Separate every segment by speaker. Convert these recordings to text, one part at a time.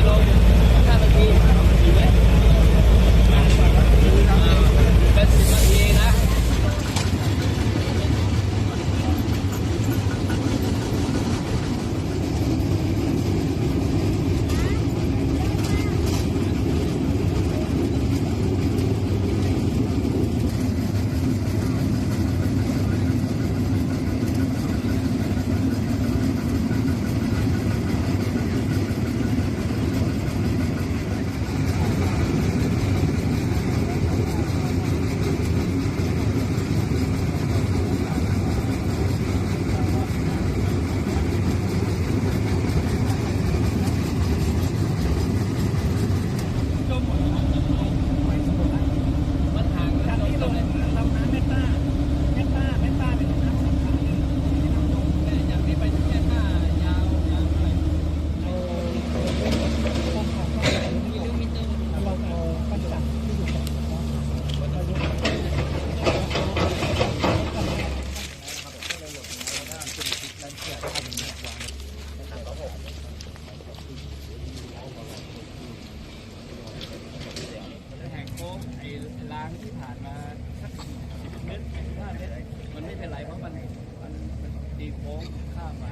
Speaker 1: กิโลอยู่ไหมเป็นสิบนาทีนะ มันห่างกันที่ตรงไหนลำน้ำเมตตาเมตตาเมตตาเป็นน้ำสำคัญอย่างนี้ไปถึงเมตตายาวยาวอะไรกิโลเมตร
Speaker 2: เราเอาปั้นจักรที่อยู่กับ
Speaker 1: แหกโค้างที่ผ่านมาสักสิบเมตรห้าเมตรมันไม่เป็นไรเพราะมันมันมันตีโค้งข้ามมา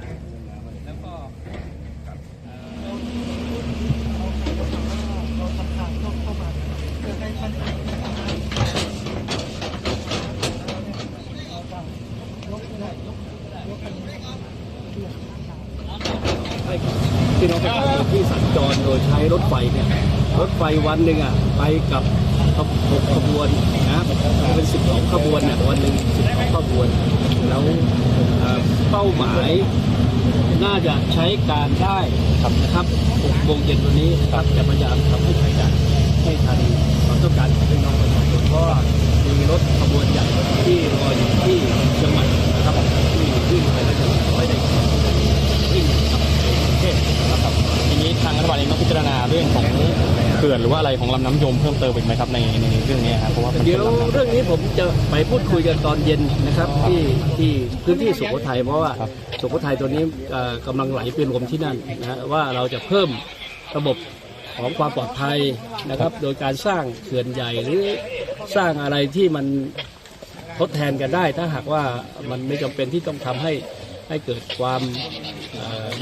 Speaker 1: แล้วก็เอ่อ
Speaker 2: เราทำทางเข้าเข้ามาเพื่อให้ปั้นจักรเราจะยกยกยกยกกันเพื่อ
Speaker 3: ให้พี่น้องประชาชนที่สัญจรโดยใช้รถไฟเนี่ยรถไฟวันหนึ่งอะไปกับ ขบวนนะเป็นสิบสองขบวนนี่ยวันหนึ่งสิบสองขบวน แล้วเป้าหมายน่าจะใช้การได้นะครับหกโมงเย็นวันนี้ครับจะพยายามทำให้ใช้การให้ทันความต้องการของพี่น้องประชาชนเพราะมีรถขบวนใหญ่ที่รออยู่ที่จังหวัดนะครับที่วิ่งไปแล้วจะไม่ได้วิ่งกลับไปกรุงเทพนะครับ
Speaker 4: ทีนี้ทางรัฐบาลเองต้องพิจารณาเรื่องของ เขื่อนหรือว่าอะไรของลำน้ำยมเพิ่มเติมอีกไหมครับในในเรื่องนี้ครับเพราะว่าเป็น
Speaker 3: เดี๋ยว
Speaker 4: ขื่อนลำน้ำ
Speaker 3: เรื่องนี้ผมจะไปพูดคุยกันตอนเย็นนะครับ ที่ที่พื้นที่สุโขทัยเพราะว่า
Speaker 4: ครับ
Speaker 3: สุโขทัยตัวนี้เอ่อกำลังไหลไปรวมที่นั่นนะฮะว่าเราจะเพิ่มระบบของความปลอดภัยนะครับ โดยการสร้างเขื่อนใหญ่หรือสร้างอะไรที่มันทดแทนกันได้ ถ้าหากว่ามันไม่จำเป็นที่ต้องทำให้ ให้เกิดความ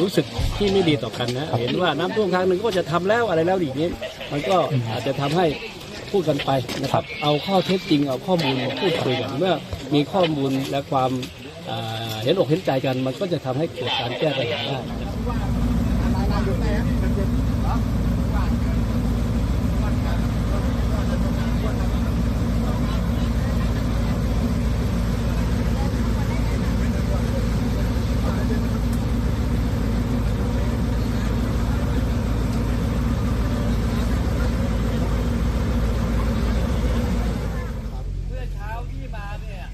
Speaker 3: รู้สึกที่ไม่ดีต่อกันนะ เห็นว่าน้ำท่วมครั้งหนึ่งก็จะทำแล้วอะไรแล้วอย่างนี้ มันก็อาจจะทำให้พูดกันไปนะครับ เอาข้อเท็จจริงเอาข้อมูลมาพูดคุยกันเมื่อมีข้อมูลและความเห็นอกเห็นใจกัน มันก็จะทำให้เกิดการแก้ปัญหาได้
Speaker 1: เมื่อเช้าที่มาเนี่ย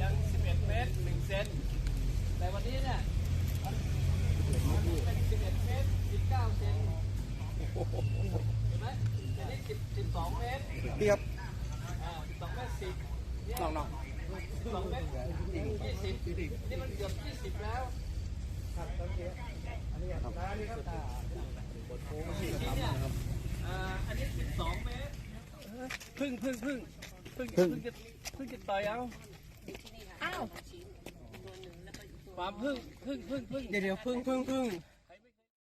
Speaker 1: ยัง 11 เมตร 1 เซน แต่วันนี้เนี่ยมันเป็น 11 เมตร 19 เซนเห็นไหม อันนี้10 12เมตร
Speaker 2: เรียบ
Speaker 1: อ่า12เมตร10เนี่ย
Speaker 2: น้อง
Speaker 1: 12เมตร20นี่มันเกือบ20แล้วทีเนี่ยอ่าอันนี้12เมตรพึ่งพึ่งพึ่งพึ่งพึ่งจะพึ่งจะต่อยเอาอ้าวความพึ่งพึ่งพึ่งพึ่ง
Speaker 2: เดี๋ยวเดี๋ยวพึ่งพึ่งพึ่ง